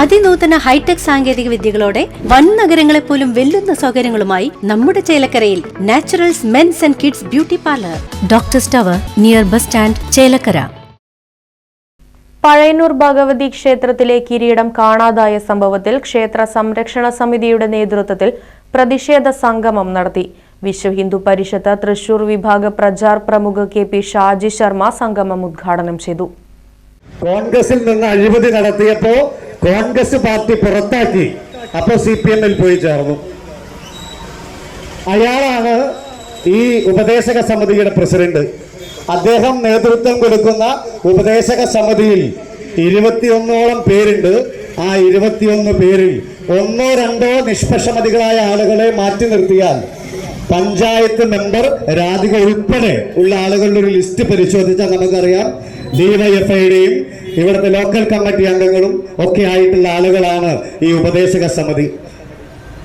അതിനൂതന hi tech സാങ്കേതിക വിദ്യകളോടെ വൻ നഗരങ്ങളെ പോലും വെല്ലുന്ന സൗകര്യങ്ങളുമായി നമ്മുടെ ചേലക്കരയിൽ Naturals men's and kids beauty parlour. Doctor tower near bus stand Chelakkara. Pazhayannur Bhagavathi ക്ഷേത്രത്തിലെ കിരീടം കാണാതായ സംഭവത്തിൽ ക്ഷേത്ര സംരക്ഷണ സമിതിയുടെ നേതൃത്വത്തിൽ പ്രതിഷേധ സംഗമം നടത്തി. വിശ്വ ഹിന്ദു പരിഷത്ത് തൃശൂർ വിഭാഗ പ്രചാർ പ്രമുഖ കെ പി ഷാജി ശർമ്മ സംഗമം ഉദ്ഘാടനം ചെയ്തു. കോൺഗ്രസിൽ നിന്ന് അഴിമതി നടത്തിയപ്പോ കോൺഗ്രസ് പാർട്ടി പുറത്താക്കി. അപ്പൊ സി പി എമ്മിൽ പോയി ചേർന്നു. അയാളാണ് ഈ ഉപദേശക സമിതിയുടെ പ്രസിഡന്റ്. അദ്ദേഹം നേതൃത്വം കൊടുക്കുന്ന ഉപദേശക സമിതിയിൽ ഇരുപത്തിയൊന്നോളം പേരുണ്ട്. ആ ഇരുപത്തിയൊന്ന് പേരിൽ ഒന്നോ രണ്ടോ നിഷ്പക്ഷമതികളായ ആളുകളെ മാറ്റി നിർത്തിയാൽ പഞ്ചായത്ത് മെമ്പർ രാധിക ഉൾപ്പെടെ ഉള്ള ആളുകളുടെ ഒരു ലിസ്റ്റ് പരിശോധിച്ചാൽ നമുക്കറിയാം. ഡിവൈഎഫ്ഐയുടെയും ഇവിടുത്തെ ലോക്കൽ കമ്മിറ്റി അംഗങ്ങളും ഒക്കെ ആയിട്ടുള്ള ആളുകളാണ് ഈ ഉപദേശക സമിതി.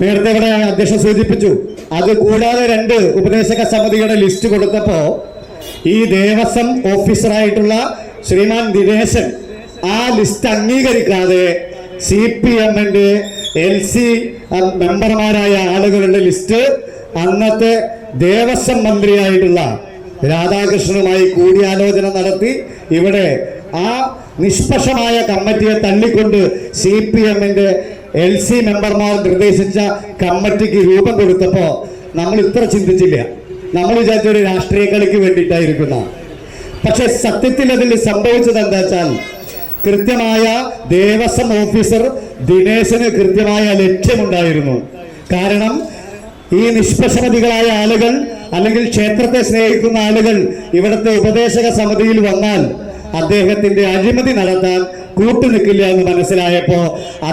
നേരത്തെ ഇവിടെ അധ്യക്ഷൻ സൂചിപ്പിച്ചു. അത് കൂടാതെ രണ്ട് ഉപദേശക സമിതിയുടെ ലിസ്റ്റ് കൊടുത്തപ്പോ ഈ ദേവസ്വം ഓഫീസറായിട്ടുള്ള ശ്രീമാൻ ദിനേശൻ ആ ലിസ്റ്റ് അംഗീകരിക്കാതെ സി പി എമ്മിന്റെ എൽ സി മെമ്പർമാരായ ആളുകളുടെ ലിസ്റ്റ് അന്നത്തെ ദേവസ്വം മന്ത്രിയായിട്ടുള്ള രാധാകൃഷ്ണനുമായി കൂടിയാലോചന നടത്തി ഇവിടെ ആ നിഷ്പക്ഷമായ കമ്മിറ്റിയെ തള്ളിക്കൊണ്ട് സി പി എമ്മിന്റെ എൽ സി മെമ്പർമാർ നിർദ്ദേശിച്ച കമ്മിറ്റിക്ക് രൂപം കൊടുത്തപ്പോൾ നമ്മൾ ഇത്ര ചിന്തിച്ചില്ല. നമ്മൾ വിചാരിച്ച ഒരു രാഷ്ട്രീയ കളിക്ക് വേണ്ടിയിട്ടായിരിക്കുന്ന. പക്ഷെ സത്യത്തിൽ അതിൽ സംഭവിച്ചത് എന്താ വെച്ചാൽ കൃത്യമായ ദേവസ്വം ഓഫീസർ ദിനേശന് കൃത്യമായ ലക്ഷ്യമുണ്ടായിരുന്നു. കാരണം ഈ നിഷ്പക്ഷമതികളായ ആളുകൾ അല്ലെങ്കിൽ ക്ഷേത്രത്തെ സ്നേഹിക്കുന്ന ആളുകൾ ഇവിടുത്തെ ഉപദേശക സമിതിയിൽ വന്നാൽ അദ്ദേഹത്തിന്റെ അഴിമതി നടത്താൻ കൂട്ടുനിൽക്കില്ല എന്ന് മനസ്സിലായപ്പോ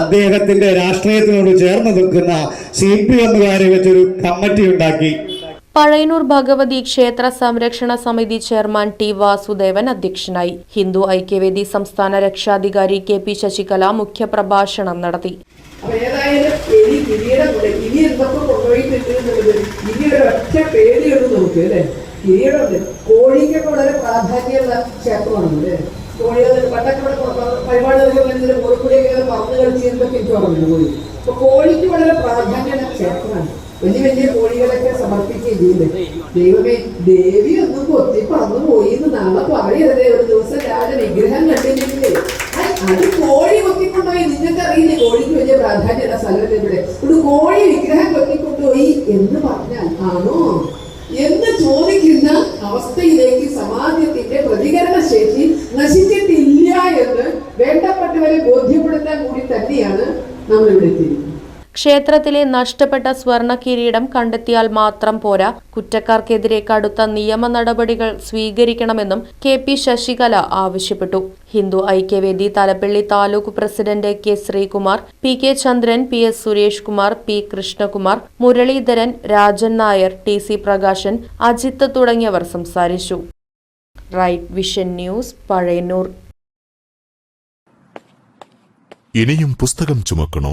അദ്ദേഹത്തിന്റെ രാഷ്ട്രീയത്തിനോട് ചേർന്ന് നിൽക്കുന്ന സി പി എമ്മുകാരെ വെച്ചൊരു കമ്മിറ്റി ഉണ്ടാക്കി. പഴയനൂർ ഭഗവതി ക്ഷേത്ര സംരക്ഷണ സമിതി ചെയർമാൻ ടി വാസുദേവൻ അധ്യക്ഷനായി. ഹിന്ദു ഐക്യവേദി സംസ്ഥാന രക്ഷാധികാരി കെ പി ശശികല മുഖ്യപ്രഭാഷണം നടത്തി. ഏതായാലും എലി കിരീടം കൂടെ ഇനി എന്തൊക്കെ കൊണ്ടുപോയിട്ടുണ്ട് എന്നുള്ളത് ഇനി ഒരു ഒറ്റ പേടിയുള്ളൂ നോക്കി അല്ലേ? കിരീടമുണ്ട്. കോഴിക്കൊക്കെ വളരെ പ്രാധാന്യമുള്ള ക്ഷേത്രമാണ് അല്ലേ? കോഴികൾ പണ്ടൊക്കെ പരിപാടികളൊക്കെ വരുന്നതിന് കോഴിക്കൂടിയൊക്കെ കളിച്ചിരുന്നൊക്കെ എനിക്ക് പറഞ്ഞു കോഴി. അപ്പൊ കോഴിക്ക് വളരെ പ്രാധാന്യമുള്ള ക്ഷേത്രമാണ്. വലിയ വലിയ കോഴികളൊക്കെ സമർപ്പിക്കുകയും ചെയ്യുന്നത് ദൈവമേ ദേവി ഒന്നും കൊത്തി പറന്നു പോയി എന്ന് നാളെ പറയരുതേ. ഒരു ദിവസം രാജ വിഗ്രഹം കണ്ടില്ലേ അത് കോഴി കൊത്തിക്കൊണ്ടുപോയി നിങ്ങൾക്ക് അറിയില്ലേ കോഴിക്ക് പ്രാധാന്യമുള്ള സ്ഥലമല്ല ഇവിടെ. ഒരു കോഴി വിഗ്രഹം കൊത്തിക്കൊണ്ടുപോയി എന്ന് പറഞ്ഞാൽ ആണോ? എന്ന് ചോദിക്കുന്ന അവസ്ഥയിലേക്ക് സമാജത്തിന്റെ പ്രതികരണ ശേഷി നശിച്ചിട്ടില്ല എന്ന് വേണ്ടപ്പെട്ടവരെ ബോധ്യപ്പെടുത്താൻ കൂടി തന്നെയാണ് നമ്മൾ ഇവിടെ എത്തിയിരിക്കുന്നത്. ക്ഷേത്രത്തിലെ നഷ്ടപ്പെട്ട സ്വർണ കിരീടം കണ്ടെത്തിയാൽ മാത്രം പോരാ. കുറ്റക്കാർക്കെതിരെ കടുത്ത നിയമ നടപടികൾ സ്വീകരിക്കണമെന്നും കെ പി ശശികല ആവശ്യപ്പെട്ടു. Hindu Aikya Vedi Thalappilly taluk president K Sreekumar P K Chandran P S Suresh Kumar P Krishnakumar Muraleedharan Rajan Nair T C Prakashan Ajith തുടങ്ങിയവർ സംസാരിച്ചു. Right vision news Pazhayannur. ഇനിയും പുസ്തകം ചുമക്കണോ?